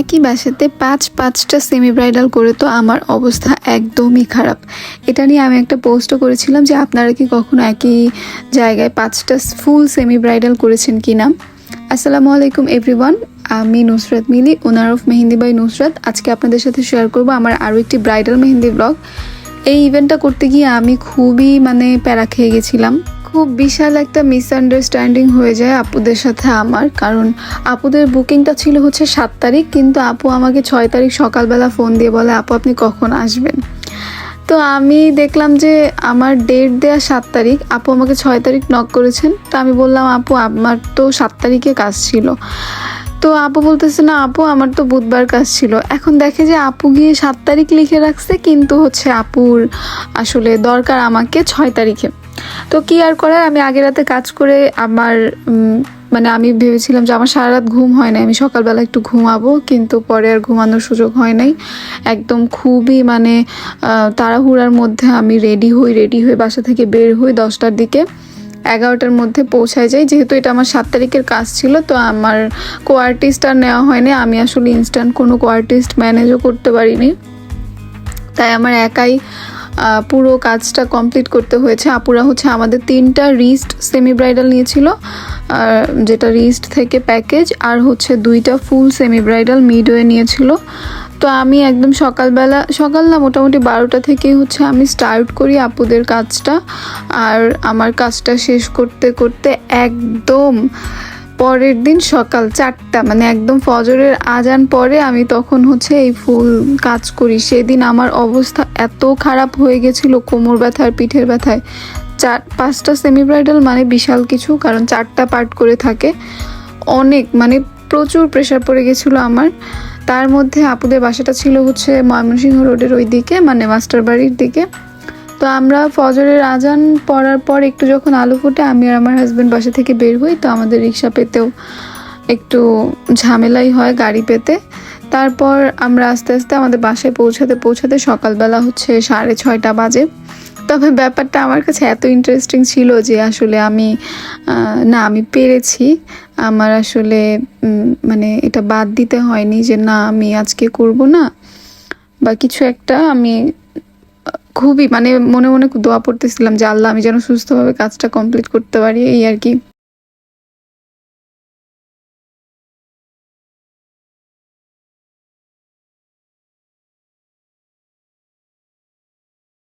একই বাসাতে পাঁচ পাঁচটা সেমি ব্রাইডাল করে তো আমার অবস্থা একদমই খারাপ। এটা নিয়ে আমি একটা পোস্টও করেছিলাম যে আপনারা কি কখনো একই জায়গায় পাঁচটা ফুল সেমি ব্রাইডাল করেছেন কি না? আসসালামু আলাইকুম এভরিওয়ান আমি Nusrat Mili owner of mehndi by Nusrat. আজকে আপনাদের সাথে শেয়ার করব আমার আরও একটি ব্রাইডাল মেহেন্দি ব্লগ এই ইভেন্টটা করতে গিয়ে আমি খুবই মানে প্যারা খেয়ে গেছিলাম। খুব বিশাল একটা মিসআন্ডারস্ট্যান্ডিং হয়ে যায় আপুদের সাথে আমার, কারণ আপুদের বুকিংটা ছিল হচ্ছে সাত তারিখ, কিন্তু আপু আমাকে ছয় তারিখ সকালবেলা ফোন দিয়ে বলে, আপু, আপনি কখন আসবেন? তো আমি দেখলাম যে আমার ডেট দেয়া সাত তারিখ, আপু আমাকে ছয় তারিখ নক করেছেন। তো আমি বললাম, আপু, আমার তো সাত তারিখে কাজ ছিল। তো আপু বলতেছে, না, আপু, আমার তো বুধবার কাজ ছিল। এখন দেখে যে আপু গিয়ে সাত তারিখ লিখে রাখছে, কিন্তু হচ্ছে আপুর আসলে দরকার আমাকে ছয় তারিখে। তো কি আর করার? আমি আগের রাতে কাজ করে আমার মানে আমি ভেবেছিলাম যে আমার সারা রাত ঘুম হয় নাই, আমি সকালবেলা একটু ঘুমাবো, কিন্তু পরে আর ঘুমানোর সুযোগ হয় নাই। একদম খুবই মানে তাড়াহুড়ার মধ্যে আমি রেডি হই, রেডি হয়ে বাসা থেকে বের হই দশটার দিকে। এগারোটার মধ্যে পৌঁছায় যাই, যেহেতু এটা আমার সাত তারিখের কাজ ছিল, তো আমার কো আর্টিস্ট আর নেওয়া হয়নি। আমি আসলে ইনস্ট্যান্ট কোনো কো আর্টিস্ট ম্যানেজও করতে পারিনি। তাই আমার একাই পুরো কাজটা কমপ্লিট করতে হয়েছে। আপুরা হচ্ছে আমাদের তিনটা রিস্ট সেমি ব্রাইডাল নিয়েছিল যেটা রিস্ট থেকে প্যাকেজ আর হচ্ছে দুইটা ফুল সেমি ব্রাইডাল মিডওয়ে নিয়েছিল। তো আমি একদম সকালবেলা, সকাল না মোটামুটি বারোটা থেকেই হচ্ছে আমি স্টার্ট করি আপুদের কাজটা। আর আমার কাজটা শেষ করতে করতে একদম পরের দিন সকাল চারটা মানে একদম ফজরের আজান পরে আমি তখন হচ্ছে এই ফুল কাজ করি। সেদিন আমার অবস্থা এত খারাপ হয়ে গেছিল কোমর ব্যথা আর পিঠের ব্যথায়। চার, পাঁচটা সেমি ব্রাইডাল মানে বিশাল কিছু, কারণ চারটা পার্ট করে থাকে। অনেক মানে প্রচুর প্রেশার পড়ে গেছিল আমার। তার মধ্যে আপুদের বাসাটা ছিল হচ্ছে ময়মনসিংহ রোডের ওই দিকে মানে মাস্টার বাড়ির দিকে। তো আমরা ফজরের আজান পড়ার পর একটু যখন আলো ফুটে, আমি আর আমার হাজব্যান্ড বাসা থেকে বের হই, তো আমাদের রিক্সা পেতেও একটু ঝামেলাই হয় গাড়ি পেতে। তারপর আমরা আস্তে আস্তে আমাদের বাসায় পৌঁছাতে পৌঁছাতে সকালবেলা হচ্ছে সাড়ে ছয়টা বাজে। তবে ব্যাপারটা আমার কাছে এত ইন্টারেস্টিং ছিল যে আসলে আমি না, আমি পেরেছি। আমার আসলে মানে এটা বাদ দিতে হয়নি যে না, আমি আজকে করব না। বা কিছু একটা আমি খুবই মানে মনে মনে দোয়া পড়তেছিলাম যে, আল্লাহ আমি যেন সুস্থভাবে কাজটা কমপ্লিট করতে পারি, এই আর কি।